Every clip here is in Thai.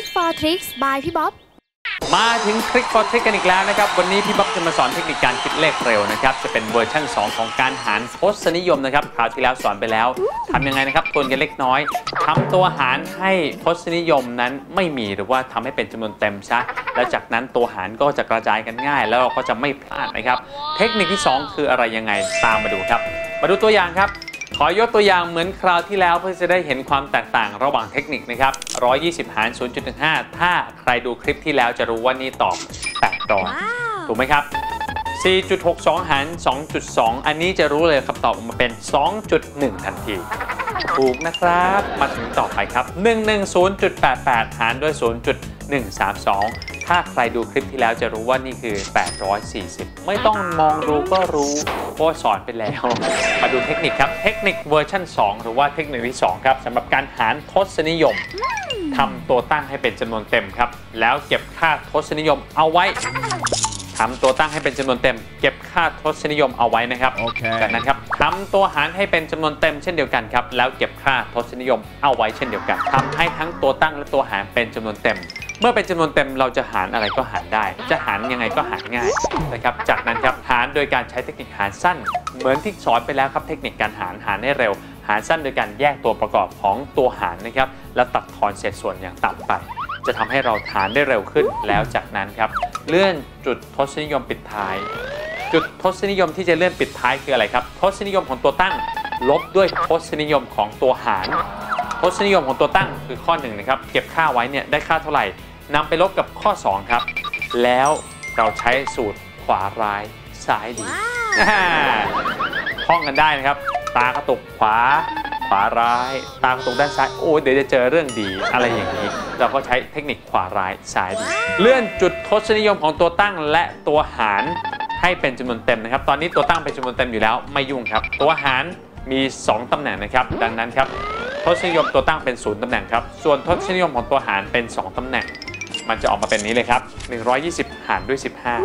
Trick for Tricks by พี่บ๊อบ มาถึงทริค for ทริคกันอีกแล้วนะครับ วันนี้พี่บ๊อบจะมาสอนเทคนิคการคิดเลขเร็วนะครับ จะเป็นเวอร์ชั่น 2 ของการหารทศนิยมนะครับคราวที่แล้วสอนไปแล้วทำยังไงนะครับทวนกันเล็กน้อยทำตัวหารให้ทศนิยมนั้นไม่มีหรือว่าทำให้เป็นจำนวนเต็มซะแล้วจากนั้นตัวหารก็จะกระจายกันง่าย แล้วเราก็จะไม่พลาดนะครับ เทคนิคที่ 2 คืออะไรยังไงตามมาดูครับ มาดูตัวอย่างครับ ขอยกตัวอย่างเหมือนคราวที่แล้วเพื่อจะได้เห็นความแตกต่างระหว่างเทคนิคนะครับ 120 หาร 0.15 ถ้าใครดูคลิปที่แล้วจะรู้ว่านี่ตอบ800ถูกไหมครับ 4.62 หาร 2.2 อันนี้จะรู้เลยคำตอบออกมาเป็น 2.1 ทันทีถูกนะครับ มาถึงต่อไปครับ 110.88 หารด้วย 0.132 ถ้าใครดูคลิปที่แล้วจะรู้ว่านี่คือ 840 ไม่ต้องมองดูก็รู้เพราะว่าสอนไปแล้ว มาดูเทคนิคครับ เทคนิคเวอร์ชัน2 หรือว่าเทคนิคที่ 2 ครับสำหรับการหารทศนิยมทำตัวตั้งให้เป็นจำนวนเต็มครับ แล้วเก็บค่าทศนิยมเอาไว้ทำตัวตั้งให้เป็นจำนวนเต็ม เก็บค่าทศนิยมเอาไว้นะครับโอเคจากนั้นครับทำตัวหารให้เป็นจำนวนเต็มเช่นเดียวกันครับ แล้วเก็บค่าทศนิยมเอาไว้เช่นเดียวกันทำให้ทั้งตัวตั้งและตัวหารเป็นจำนวนเต็ม เมื่อเป็นจำนวนเต็มเราจะหารอะไรก็หารได้ จะหารยังไงก็หารง่ายนะครับ จากนั้นครับหารโดยการใช้เทคนิคหารสั้น เหมือนที่สอนไปแล้วครับเทคนิคการหารหารให้เร็ว หารสั้นโดยการแยกตัวประกอบของตัวหารนะครับ แล้วตัดทอนเศษส่วนอย่างต่ำไป จะทำให้เราหารได้เร็วขึ้น แล้วจากนั้นครับเลื่อนจุดทศนิยมปิดท้าย จุดทศนิยมที่จะเลื่อนปิดท้ายคืออะไรครับ ทศนิยมของตัวตั้ง ลบด้วยทศนิยมของตัวหารทศนิยมของตัวตั้งคือข้อ1นะครับ เก็บค่าไว้เนี่ยได้ค่าเท่าไหร่ นำไปลบกับข้อ 2 ครับ แล้วเราใช้สูตรขวาร้ายซ้ายดีท่องกันได้นะครับ ตากระตุกขวา ขวาร้าย ตากระตุกด้านซ้ายโอ้ยเดี๋ยวจะเจอเรื่องดีอะไรอย่างนี้ เราก็ใช้เทคนิคขวาร้ายซ้ายดี เลื่อนจุดทศนิยมของตัวตั้งและตัวหารให้เป็นจำนวนเต็มนะครับ ตอนนี้ตัวตั้งเป็นจำนวนเต็มอยู่แล้วไม่ยุ่งครับ ตัวหารมี 2 ตำแหน่งนะครับ ดังนั้นครับทศนิยมตัวตั้งเป็น 0 ตำแหน่งครับ ส่วนทศนิยมของตัวหารเป็น 2 ตำแหน่ง มันจะออกมาเป็นนี้เลยครับ 120 หารด้วย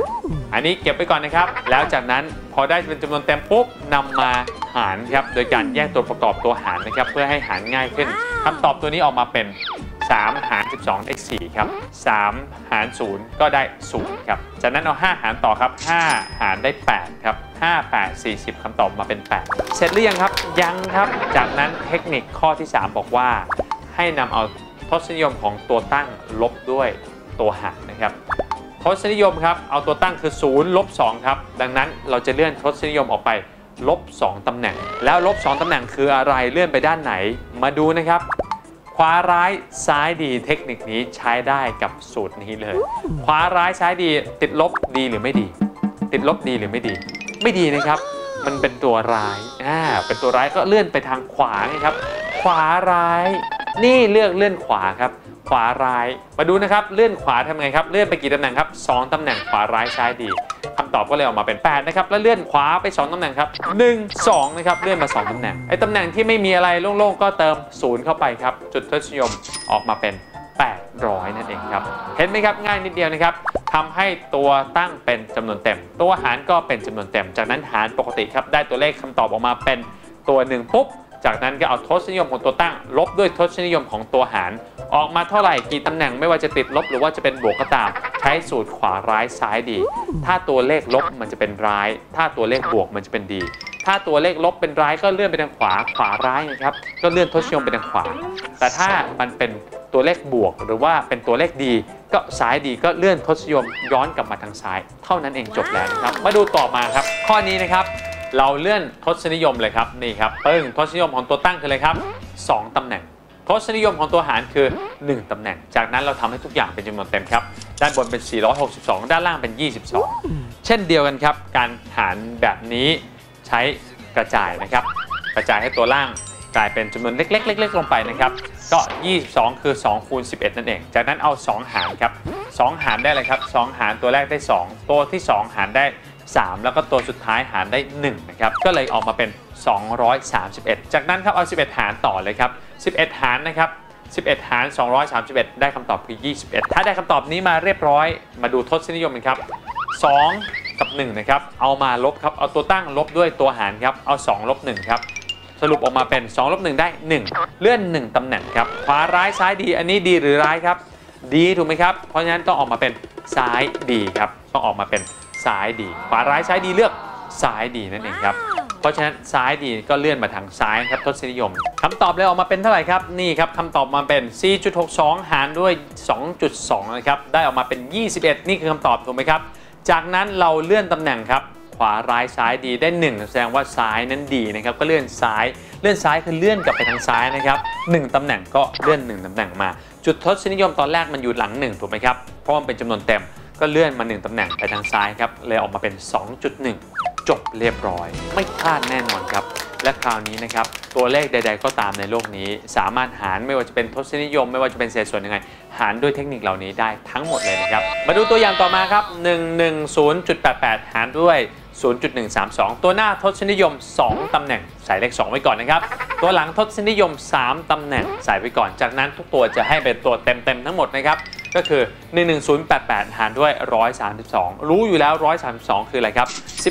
15 อันนี้เก็บไว้ก่อนนะครับ แล้วจากนั้นพอได้เป็นจำนวนเต็มปุ๊บนำมาหารครับ โดยการแยกตัวประกอบตัวหารนะครับ เพื่อให้หารง่ายขึ้นคำตอบตัวนี้ออกมาเป็น 3 หาร 12 ได้ 4 ครับ 3 หาร 0 ก็ได้ 0 ครับ จากนั้นเอา 5 หารต่อครับ 5 หารได้ 8 ครับ 5 8 40คำตอบมาเป็น 8 เสร็จหรือยังครับ ยังครับ จากนั้นเทคนิคข้อที่ 3 บอกว่า ให้นำเอาทศนิยมของตัวตั้งลบด้วย ตัวหารนะครับทศนิยมครับเอาตัวตั้งคือ0ลบ2ครับดังนั้นเราจะเลื่อนทศนิยมออกไปลบ2ตำแหน่ง แล้วลบ2ตำแหน่งคืออะไรเลื่อนไปด้านไหน มาดูนะครับขวาร้ายซ้ายดีเทคนิคนี้ใช้ได้กับสูตรนี้เลย ขวาร้ายซ้ายดีติดลบดีหรือไม่ดี ติดลบดีหรือไม่ดี ไม่ดีนะครับ มันเป็นตัวร้ายอ่าเป็นตัวร้ายก็เลื่อนไปทางขวาครับ ขวาร้าย นี่เลือกเลื่อนขวาครับ ขวาร้าย มาดูนะครับ เลื่อนขวาทำไงครับ เลื่อนไปกี่ตำแหน่งครับ2ตำแหน่งขวาร้ายซ้ายดีคำตอบก็เลยออกมาเป็น 8 นะครับ แล้วเลื่อนขวาไป 2ตำแหน่งครับ 1 2 นะครับ เลื่อนมา 2ตำแหน่ง ไอ้ตำแหน่งที่ไม่มีอะไรโล่งๆ ก็เติม 0 เข้าไปครับ จุดทศนิยมออกมาเป็น 800 นั่นเองครับ เห็นไหมครับ ง่ายนิดเดียวนะครับทำให้ตัวตั้งเป็นจำนวนเต็ม ตัวหารก็เป็นจำนวนเต็ม จากนั้นหารปกติครับ ได้ตัวเลขคำตอบออกมาเป็นตัวหนึ่งปุ๊บ จากนั้นก็เอาทศนิยมของตัวตั้ง ลบด้วยทศนิยมของตัวหาร ออกมาเท่าไหร่กี่ตำแหน่งไม่ว่าจะติดลบหรือว่าจะเป็นบวกก็ตาม ใช้สูตรขวาร้ายซ้ายดี ถ้าตัวเลขลบมันจะเป็นร้าย ถ้าตัวเลขบวกมันจะเป็นดี ถ้าตัวเลขลบเป็นร้ายก็เลื่อนไปทางขวาขวาร้ายนะครับก็เลื่อนทศนิยมไปทางขวา แต่ถ้ามันเป็นตัวเลขบวกหรือว่าเป็นตัวเลขดี ก็ซ้ายดีก็เลื่อนทศนิยมย้อนกลับมาทางซ้าย เท่านั้นเองจบแล้วนะครับมาดูต่อมาครับ ข้อนี้นะครับ เราเลื่อนทศนิยมเลยครับนี่ครับปึ้งทศนิยมของตัวตั้งคืออะไรครับ 2ตำแหน่งทศนิยมของตัวหารคือ 1ตำแหน่ง จากนั้นเราทำให้ทุกอย่างเป็นจำนวนเต็มครับ ด้านบนเป็น 462 ด้านล่างเป็น 22 เช่นเดียวกันครับ การหารแบบนี้ใช้กระจายนะครับ กระจายให้ตัวล่างกลายเป็นจำนวนเล็กๆเล็กๆลงไปนะครับ ก็ 22 คือ2คูณ11 นั่นเอง จากนั้นเอา 2 หารครับ 2 หารได้เลยครับ 2 หารตัวแรกได้ 2 ตัวที่ 2 หารได้ 3 แล้วก็ตัวสุดท้ายหารได้1นะครับก็เลยออกมาเป็น 231 จากนั้นครับเอา 11 หารต่อเลยครับ 11 หารนะครับ 11 หาร 231 ได้คำตอบคือ 21 ถ้าได้คำตอบนี้มาเรียบร้อย มาดูทศนิยมกันครับ 2 กับ 1 นะครับ เอามาลบครับ เอาตัวตั้งลบด้วยตัวหารครับ เอา 2 ลบ 1 ครับ สรุปออกมาเป็น 2 ลบ 1 ได้ 1 เลื่อน 1ตำแหน่งครับ ขวาร้ายซ้ายดี อันนี้ดีหรือร้ายครับ ดีถูกไหมครับ เพราะฉะนั้นต้องออกมาเป็นซ้ายดีครับ ต้องออกมาเป็น ซ้ายดีขวาร้ายซ้ายดีเลือกซ้ายดีนั่นเองครับเพราะฉะนั้นซ้ายดีก็เลื่อนมาทางซ้ายครับทศนิยมคำตอบเลยออกมาเป็นเท่าไหร่ครับนี่ครับคำตอบมาเป็น 4.62 หารด้วย 2.2 นะครับได้ออกมาเป็น 21 นี่คือคำตอบถูกไหมครับ จากนั้นเราเลื่อนตำแหน่งครับขวาร้ายซ้ายดีได้ 1 แสดงว่าซ้ายนั้นดีนะครับก็เลื่อนซ้าย เลื่อนซ้ายคือเลื่อนกลับไปทางซ้ายนะครับ1ตำแหน่งก็เลื่อน 1ตำแหน่งมา จุดทศนิยมตอนแรกมันอยู่หลัง1ถูกไหมครับเพราะมันเป็นจำนวนเต็ม ก็เลื่อนมา 1ตำแหน่งไปทางซ้ายครับ เลยออกมาเป็น 2.1 จบเรียบร้อย ไม่พลาดแน่นอนครับ และคราวนี้นะครับ ตัวเลขใด ๆ ก็ตามในโลกนี้ สามารถหารไม่ว่าจะเป็นทศนิยม ไม่ว่าจะเป็นเศษส่วนยังไง หารด้วยเทคนิคเหล่านี้ได้ทั้งหมดเลยนะครับ มาดูตัวอย่างต่อมาครับ 110.88 หารด้วย 0.132 ตัวหน้าทศนิยม 2 ตำแหน่งใส่เลข 2 ไว้ก่อนนะครับ ตัวหลังทศนิยม 3 ตำแหน่งใส่ไว้ก่อน จากนั้นทุกตัวจะให้เป็นตัวเต็มๆทั้งหมดนะครับ ก็คือ 11088 หารด้วย 132 รู้อยู่แล้ว 132 คืออะไรครับ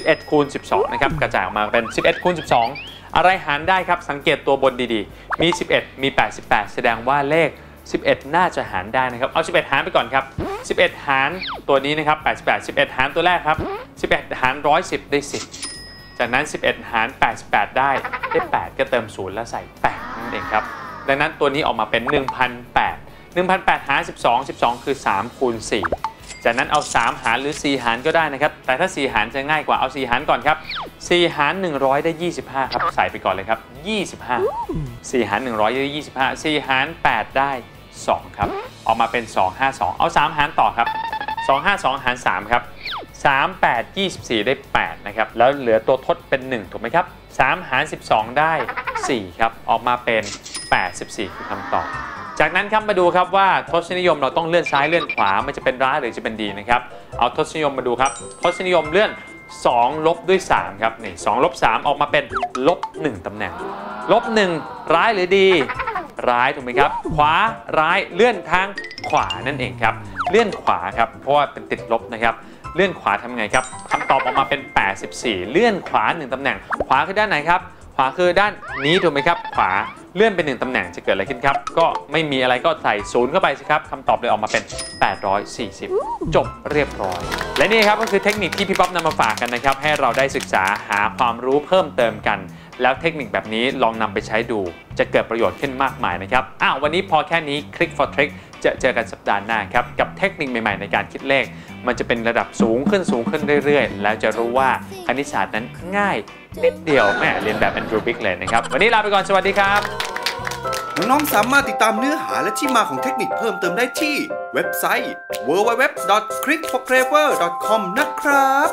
11 คูณ 12 นะครับ กระจายออกมาเป็น 11 คูณ 12 อะไรหารได้ครับ สังเกตตัวบนดีๆ มี 11 มี 88 แสดงว่าเลข 11 น่าจะหารได้นะครับ เอา 11 หารไปก่อนครับ 11 หารตัวนี้นะครับ 88 11 หารตัวแรกครับ 11 หาร 110 ได้ 10 จากนั้น 11 หาร 88 ได้ ได้ 8 ก็เติม0แล้วใส่ 8 นั่นเองครับ ดังนั้นตัวนี้ออกมาเป็น 1,008 1,008หาร 12 12 คือ 3 คูณ 4 จากนั้นเอา 3 หารหรือ 4 หารก็ได้นะครับ แต่ถ้า 4 หารจะง่ายกว่า เอา 4 หารก่อนครับ 4 หาร 100 ได้ 25 ครับ ใส่ไปก่อนเลยครับ 25 4 หาร 100 ได้ 25 4 หาร 8 ได้ 2 ครับ ออกมาเป็น 252 เอา 3 หารต่อครับ 252 หาร 3 ครับ 3 8 24 ได้ 8 นะครับ แล้วเหลือตัวทดเป็น 1 ถูกไหมครับ 3 หาร 12 ได้ 4 ครับ ออกมาเป็น 84 คือคำตอบจากนั้นครับมาดูครับว่าทศนิยมเราต้องเลื่อนซ้ายเลื่อนขวา มันจะเป็นร้ายหรือจะเป็นดีนะครับ เอาทศนิยมมาดูครับ ทศนิยมเลื่อน 2 ลบด้วย 3 ครับนี่2ลบ3ออกมาเป็นลบ1ตำแหน่งลบ1ร้ายหรือดี ร้ายถูกไหมครับ ขวาร้ายเลื่อนทางขวานั่นเองครับ เลื่อนขวาครับ เพราะว่าเป็นติดลบนะครับเลื่อนขวาทำไงครับคำตอบออกมาเป็น 84 เลื่อนขวา 1ตำแหน่ง ขวาคือด้านไหนครับ ขวาคือด้านนี้ถูกไหมครับ ขวาเลื่อนเป็นหนึ่งตำแหน่งจะเกิดอะไรขึ้นครับ ก็ไม่มีอะไรก็ใส่ศูนย์เข้าไปสิครับคำตอบเลยออกมาเป็น 840 จบเรียบร้อย และนี่ครับก็คือเทคนิคที่พี่ป๊อปนำมาฝากกันนะครับ ให้เราได้ศึกษาหาความรู้เพิ่มเติมกัน แล้วเทคนิคแบบนี้ลองนำไปใช้ดู จะเกิดประโยชน์ขึ้นมากมายนะครับอ้าววันนี้พอแค่นี้ Click for Trick จะเจอกันสัปดาห์หน้าครับ กับเทคนิคใหม่ๆในการคิดเลข มันจะเป็นระดับสูงขึ้นสูงขึ้นเรื่อยๆ แล้วจะรู้ว่าคณิตศาสตร์นั้นง่ายนิดเดียวแม่เรียนแบบแอนดรูบิกเลยนะครับ วันนี้ลาไปก่อนสวัสดีครับ น้องๆสามารถติดตามเนื้อหาและที่มาของเทคนิคเพิ่มเติมได้ที่เว็บไซต์ www.clickforclever.com นะครับ